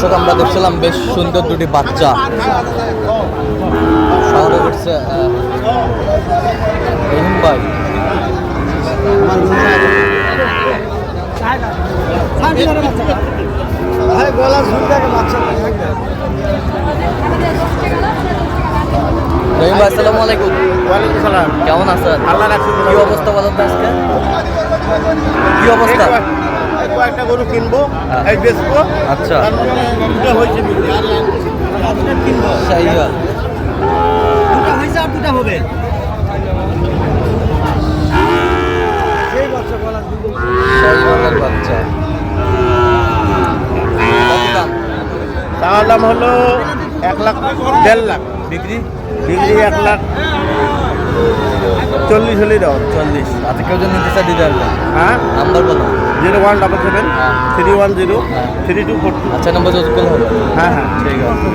দর্শক আমরা দেখছিলাম বেশ সুন্দর দুটি বাচ্চা। শহরে করছে আহ, রহিম ভাই আসসালামু আলাইকুম। ওয়ালাইকুম সালাম। কেমন আছেন? আল্লাহ কি অবস্থা বলেন আজকে? কি অবস্থা? কয়েকটা গরু কিনবো। এই বেচবো। আচ্ছা। তারপরে দুটো হয়েছে। কিনবো। দুটো হয়েছে আর দুটো হবে। বাচ্চা দাম তার দাম হলো এক লাখ দেড় লাখ। বিক্রি? ডিগ্রি এক লাখ। চল্লিশ হলেই দাও। চল্লিশ। আচ্ছা কেউ যদি নিতে চায় দিতে পারবেন হ্যাঁ? নাম্বার বলো। Zero one double seven three one zero three two four two আচ্ছা নম্বর যোগাযোগ হ্যাঁ হ্যাঁ ঠিক আছে